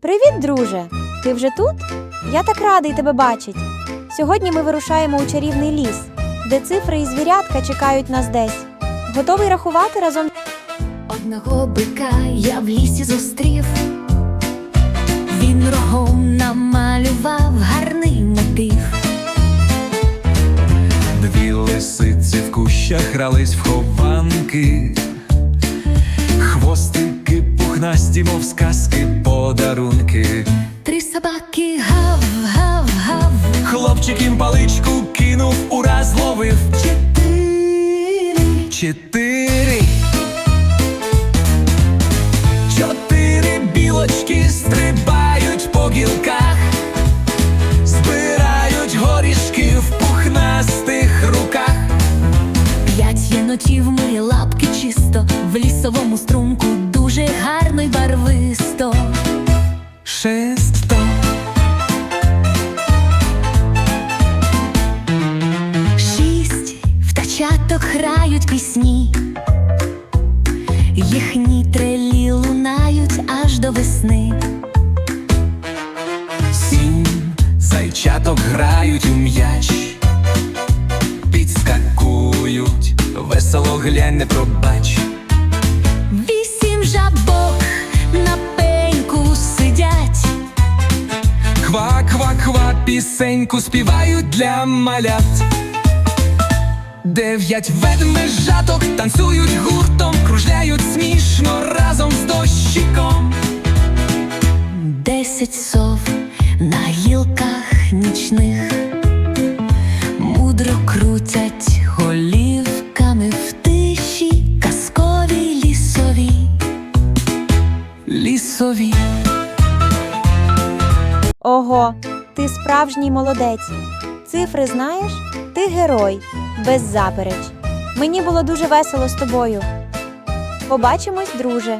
Привіт, друже! Ти вже тут? Я так радий тебе бачить. Сьогодні ми вирушаємо у чарівний ліс, де цифри і звірятка чекають нас десь. Готовий рахувати разом Одного бика я в лісі зустрів, він рогом намалював гарний мотив. Дві лисиці в кущах грались в хованки, хвостики пухнасті, мов сказки, подарунки. Три собаки гав, гав, гав. Хлопчик їм паличку кинув, ураз ловив Чотири. чотири. Чотири білочки стрибають по гілках, збирають горішки в пухнастих руках. П'ять єнотів миє лапки чисто, в лісовому струмку втачаток грають пісні, їхні трелі лунають аж до весни. Сім зайчаток грають у м'яч, підскакують, весело глянь, не пробач. Вісім жабок на пеньку сидять, Ква-ква-ква, пісеньку співають для малят. Дев'ять ведмежаток танцюють гуртом, кружляють смішно разом з дощиком. десять сов на гілках нічних, мудро крутять голівками в тиші, казкові лісові. Лісові. Ого, ти справжній молодець. Цифри знаєш? Ти герой, без запереч. Мені було дуже весело з тобою. Побачимось, друже.